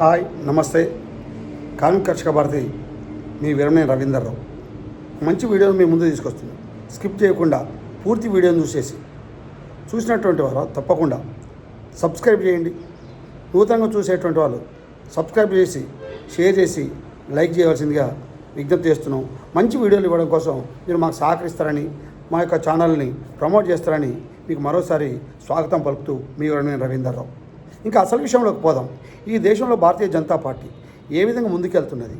Hi నమస్తే. కార్మిక కర్షక భారతి మీ వీరమణి రవీందర్రావు మంచి వీడియోను మీ ముందు తీసుకొస్తుంది. స్కిప్ చేయకుండా పూర్తి వీడియోను చూసేసి. చూసినటువంటి వారు తప్పకుండా సబ్స్క్రైబ్ చేయండి. నూతనంగా చూసేటువంటి వాళ్ళు సబ్స్క్రైబ్ చేసి షేర్ చేసి లైక్ చేయవలసిందిగా విజ్ఞప్తి చేస్తున్నాం. మంచి వీడియోలు ఇవ్వడం కోసం మీరు మాకు సహకరిస్తారని మా యొక్క ఛానల్ని ప్రమోట్ చేస్తారని మీకు మరోసారి స్వాగతం పలుకుతూ మీ వీరమణి రవీందర్రావు ఇంకా అసలు విషయంలోకి పోదాం. ఈ దేశంలో భారతీయ జనతా పార్టీ ఏ విధంగా ముందుకెళ్తున్నది?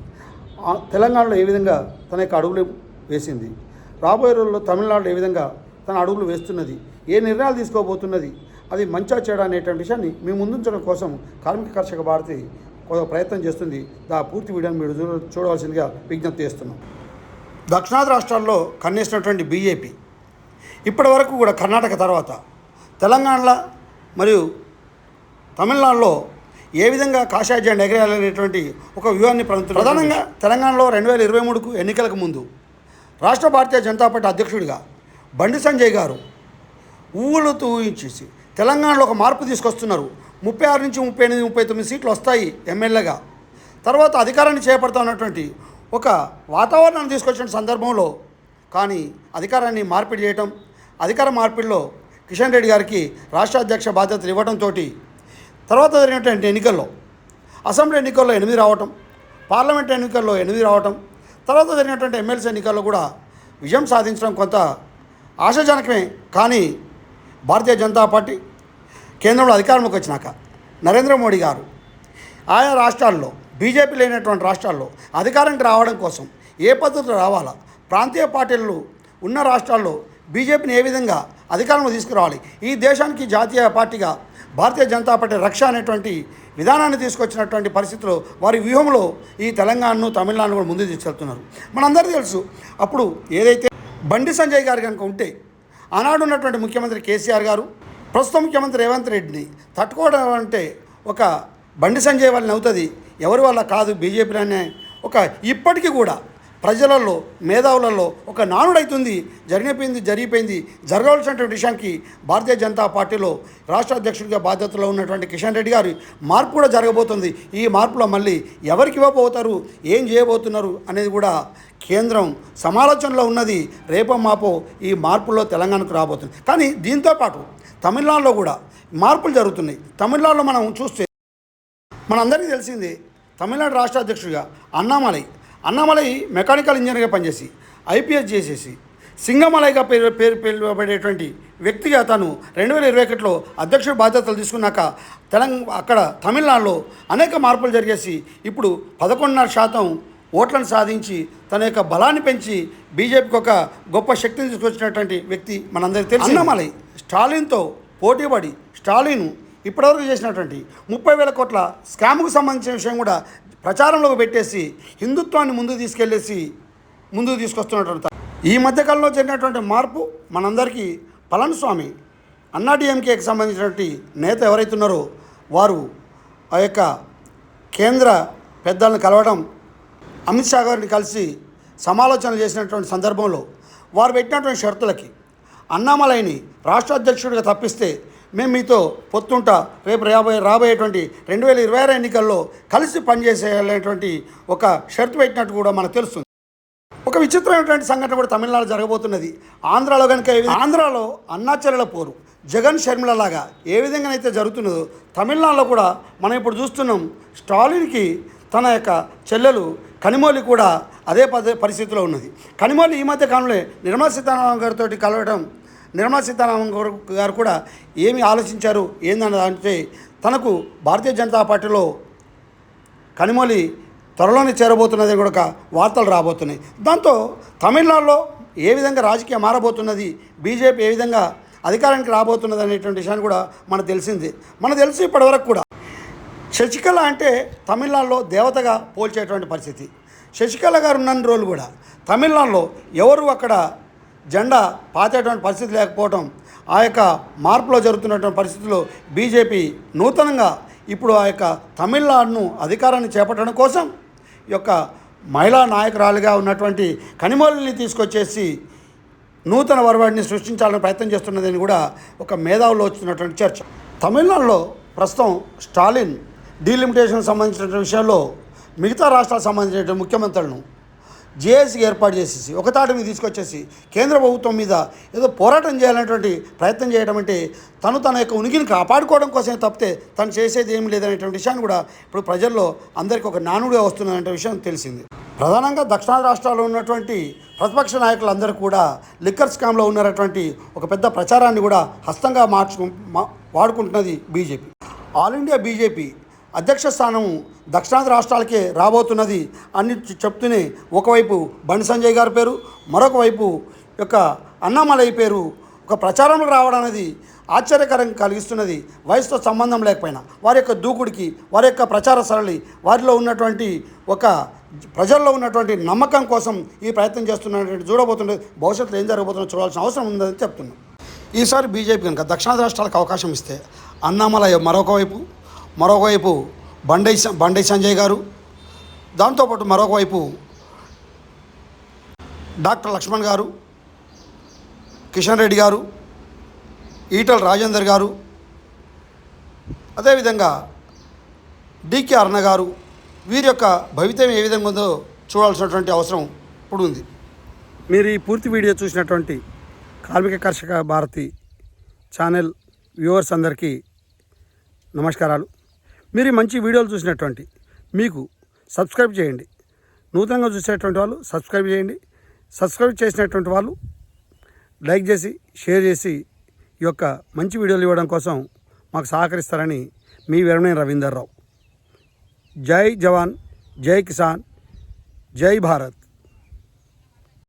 తెలంగాణలో ఏ విధంగా తన యొక్క అడుగులు వేసింది? రాబోయే రోజుల్లో తమిళనాడులో ఏ విధంగా తన అడుగులు వేస్తున్నది? ఏ నిర్ణయాలు తీసుకోబోతున్నది? అది మంచా చేయడం అనేటువంటి విషయాన్ని మీ ముందుంచడం కోసం కార్మిక కర్షక భారతి ప్రయత్నం చేస్తుంది. దా పూర్తి వీడియోని మీరు చూడ చూడవలసిందిగా విజ్ఞప్తి చేస్తున్నాం. దక్షిణాది రాష్ట్రాల్లో కన్నేసినటువంటి బీజేపీ ఇప్పటి వరకు కూడా కర్ణాటక తర్వాత తెలంగాణలో మరియు తమిళనాడులో ఏ విధంగా కాషాయ జెండా ఎగరేయాలనేటువంటి ఒక వ్యూహాన్ని ప్రధాన ప్రధానంగా తెలంగాణలో రెండు వేల ఇరవై మూడుకు ఎన్నికలకు ముందు రాష్ట్ర భారతీయ జనతా పార్టీ అధ్యక్షుడిగా బండి సంజయ్ గారు ఊళ్ళతో ఊహించేసి తెలంగాణలో ఒక మార్పు తీసుకొస్తున్నారు. ముప్పై ఆరు నుంచి ముప్పై ఎనిమిది ముప్పై తొమ్మిది సీట్లు వస్తాయి ఎమ్మెల్యేగా. తర్వాత అధికారాన్ని చేపడతా ఉన్నటువంటి ఒక వాతావరణాన్ని తీసుకొచ్చిన సందర్భంలో కానీ అధికారాన్ని మార్పిడి చేయటం అధికార మార్పిడిలో కిషన్ రెడ్డి గారికి రాష్ట్ర అధ్యక్ష బాధ్యతలు ఇవ్వడంతో తర్వాత జరిగినటువంటి ఎన్నికల్లో అసెంబ్లీ ఎన్నికల్లో ఎనిమిది రావటం పార్లమెంట్ ఎన్నికల్లో ఎనిమిది రావటం తర్వాత జరిగినటువంటి ఎమ్మెల్సీ ఎన్నికల్లో కూడా విజయం సాధించడం కొంత ఆశాజనకమే. కానీ భారతీయ జనతా పార్టీ కేంద్రంలో అధికారంలోకి వచ్చినాక నరేంద్ర మోడీ గారు ఆయా రాష్ట్రాల్లో బీజేపీ లేనటువంటి రాష్ట్రాల్లో అధికారానికి రావడం కోసం ఏ పద్ధతిలో రావాలా? ప్రాంతీయ పార్టీలు ఉన్న రాష్ట్రాల్లో బీజేపీని ఏ విధంగా అధికారంలో తీసుకురావాలి? ఈ దేశానికి జాతీయ పార్టీగా భారతీయ జనతా పార్టీ రక్ష అనేటువంటి విధానాన్ని తీసుకొచ్చినటువంటి పరిస్థితిలో వారి వ్యూహంలో ఈ తెలంగాణను తమిళనాడును కూడా ముందుకు తీసుకెళ్తున్నారు. మనందరికీ తెలుసు అప్పుడు ఏదైతే బండి సంజయ్ గారు కనుక ఉంటే ఆనాడు ఉన్నటువంటి ముఖ్యమంత్రి కేసీఆర్ గారు ప్రస్తుత ముఖ్యమంత్రి రేవంత్ రెడ్డిని తట్టుకోవడం అంటే ఒక బండి సంజయ్ వాళ్ళని అవుతుంది ఎవరి వల్ల కాదు బీజేపీలోనే ఒక ఇప్పటికీ కూడా ప్రజలలో మేధావులలో ఒక నానుడైతుంది. జరిగిపోయింది జరిగిపోయింది. జరగవలసినటువంటి విషయానికి భారతీయ జనతా పార్టీలో రాష్ట్ర అధ్యక్షుడిగా బాధ్యతలో ఉన్నటువంటి కిషన్ రెడ్డి గారు మార్పు కూడా జరగబోతుంది. ఈ మార్పులో మళ్ళీ ఎవరికి ఇవ్వబోతారు? ఏం చేయబోతున్నారు? అనేది కూడా కేంద్రం సమాలోచనలో ఉన్నది. రేపో మాపో ఈ మార్పుల్లో తెలంగాణకు రాబోతుంది. కానీ దీంతో పాటు తమిళనాడులో కూడా మార్పులు జరుగుతున్నాయి. తమిళనాడులో మనం చూస్తే మనందరికీ తెలిసింది తమిళనాడు రాష్ట్ర అధ్యక్షుడిగా అన్నామలై అన్నామలై మెకానికల్ ఇంజనీర్గా పనిచేసి ఐపీఎస్ చేసేసి సింగమలైగా పేరు పేరు పిలువబడేటువంటి వ్యక్తిగా తను రెండు వేల ఇరవై ఒకటిలో అధ్యక్షుడి బాధ్యతలు తీసుకున్నాక తెలంగాణ అక్కడ తమిళనాడులో అనేక మార్పులు జరిగేసి ఇప్పుడు పదకొండున్నర శాతం ఓట్లను సాధించి తన యొక్క బలాన్ని పెంచి బీజేపీకి ఒక గొప్ప శక్తిని తీసుకొచ్చినటువంటి వ్యక్తి మనందరికీ తెలుసు అన్నామలై స్టాలిన్తో పోటీపడి స్టాలిన్ ఇప్పటివరకు చేసినటువంటి ముప్పై వేల కోట్ల స్కామ్కు సంబంధించిన విషయం కూడా ప్రచారంలోకి పెట్టేసి హిందుత్వాన్ని ముందుకు తీసుకెళ్ళేసి ముందుకు తీసుకొస్తున్నటువంటి ఈ మధ్యకాలంలో జరిగినటువంటి మార్పు మనందరికీ పళనిస్వామి అన్నాడిఎంకేకి సంబంధించినటువంటి నేత ఎవరైతున్నారో వారు ఆ యొక్క కేంద్ర పెద్దలను కలవడం అమిత్ షా గారిని కలిసి సమాలోచనలు చేసినటువంటి సందర్భంలో వారు పెట్టినటువంటి షరతులకి అన్నామలైని రాష్ట్ర అధ్యక్షుడిగా తప్పిస్తే మేము మీతో పొత్తుంటా. రేపు రాబోయే రాబోయేటువంటి రెండు వేల ఇరవై ఆరు ఎన్నికల్లో కలిసి పనిచేసేటువంటి ఒక షరతు పెట్టినట్టు కూడా మనకు తెలుస్తుంది. ఒక విచిత్రమైనటువంటి సంఘటన కూడా తమిళనాడు జరగబోతున్నది. ఆంధ్రాలో కనుక ఆంధ్రాలో అన్నాచరుల పోరు జగన్ షర్మిలలాగా ఏ విధంగానైతే జరుగుతున్నదో తమిళనాడులో కూడా మనం ఇప్పుడు చూస్తున్నాం స్టాలిన్కి తన యొక్క చెల్లెలు కనిమోలి కూడా అదే పద పరిస్థితిలో ఉన్నది. కనిమోలి ఈ మధ్య కాలంలో నిర్మలా సీతారామన్ గారితో కలవడం నిర్మలా సీతారామన్ గారు గారు కూడా ఏమి ఆలోచించారు? ఏందన్న అంటే తనకు భారతీయ జనతా పార్టీలో కనిమొలి త్వరలోనే చేరబోతున్నది కూడా ఒక వార్తలు రాబోతున్నాయి. దాంతో తమిళనాడులో ఏ విధంగా రాజకీయం మారబోతున్నది? బీజేపీ ఏ విధంగా అధికారానికి రాబోతున్నది అనేటువంటి విషయాన్ని కూడా మనకు తెలిసింది. మనకు తెలిసి ఇప్పటివరకు కూడా శశికళ అంటే తమిళనాడులో దేవతగా పోల్చేటువంటి పరిస్థితి. శశికళ గారు ఉన్న రోజులు కూడా తమిళనాడులో ఎవరు అక్కడ జెండా పాతేటువంటి పరిస్థితి లేకపోవడం ఆ యొక్క మార్పులో జరుగుతున్నటువంటి పరిస్థితుల్లో బీజేపీ నూతనంగా ఇప్పుడు ఆ యొక్క తమిళనాడును అధికారాన్ని చేపట్టడం కోసం ఈ యొక్క మహిళా నాయకురాలుగా ఉన్నటువంటి కనిమోలిని తీసుకొచ్చేసి నూతన వరవాడిని సృష్టించాలని ప్రయత్నం చేస్తున్నదని కూడా ఒక మేధావులో వచ్చినటువంటి చర్చ. తమిళనాడులో ప్రస్తుతం స్టాలిన్ డీలిమిటేషన్ సంబంధించిన విషయాల్లో మిగతా రాష్ట్రాలకు సంబంధించిన ముఖ్యమంత్రులను జేఏసీ ఏర్పాటు చేసేసి ఒక తాటి మీద తీసుకొచ్చేసి కేంద్ర ప్రభుత్వం మీద ఏదో పోరాటం చేయాలనేటువంటి ప్రయత్నం చేయడం అంటే తను తన యొక్క ఉనికిని కాపాడుకోవడం కోసమే తప్పితే తను చేసేది ఏమీ లేదనేటువంటి విషయాన్ని కూడా ఇప్పుడు ప్రజల్లో అందరికీ ఒక నానుడిగా వస్తుందనే విషయం తెలిసింది. ప్రధానంగా దక్షిణాది రాష్ట్రాల్లో ఉన్నటువంటి ప్రతిపక్ష నాయకులందరూ కూడా లిక్కర్ స్కామ్లో ఉన్నటువంటి ఒక పెద్ద ప్రచారాన్ని కూడా హస్తంగా మార్చు మా- వాడుకుంటున్నది బీజేపీ. ఆల్ ఇండియా బీజేపీ అధ్యక్ష స్థానం దక్షిణాది రాష్ట్రాలకే రాబోతున్నది అని చెప్తూనే ఒకవైపు బండి సంజయ్ గారి పేరు మరొక వైపు యొక్క అన్నామలై పేరు ఒక ప్రచారంలో రావడం అనేది ఆశ్చర్యకరంగా కలిగిస్తున్నది. వయసుతో సంబంధం లేకపోయినా వారి యొక్క దూకుడికి వారి యొక్క ప్రచార సరళి వారిలో ఉన్నటువంటి ఒక ప్రజల్లో ఉన్నటువంటి నమ్మకం కోసం ఈ ప్రయత్నం చేస్తున్నటువంటి చూడబోతుండే భవిష్యత్తులో ఏం జరగబోతుందో చూడాల్సిన అవసరం ఉందని చెప్తున్నాను ఈసారి బీజేపీ కనుక దక్షిణాది రాష్ట్రాలకు అవకాశం ఇస్తే అన్నామలై మరొక వైపు మరొకవైపు బండై బండై సంజయ్ గారు. దాంతోపాటు మరొకవైపు డాక్టర్ లక్ష్మణ్ గారు కిషన్ రెడ్డి గారు ఈటల రాజేందర్ గారు అదేవిధంగా డికే అరుణ గారు. వీరి యొక్క భవితం ఏ విధంగా ఉందో చూడాల్సినటువంటి అవసరం ఇప్పుడు ఉంది. మీరు ఈ పూర్తి వీడియో చూసినటువంటి కార్మిక కర్షక భారతి ఛానల్ వ్యూవర్స్ అందరికీ నమస్కారాలు. మీరు మంచి వీడియోలు చూసినటువంటి మీకు సబ్స్క్రైబ్ చేయండి. నూతనంగా చూసేటువంటి వాళ్ళు సబ్స్క్రైబ్ చేయండి. సబ్స్క్రైబ్ చేసినటువంటి వాళ్ళు లైక్ చేసి షేర్ చేసి ఈ యొక్క మంచి వీడియోలు ఇవ్వడం కోసం మాకు సహకరిస్తారని మీ విరమణ రవీందర్ రావు. జై జవాన్ జై కిసాన్ జై భారత్.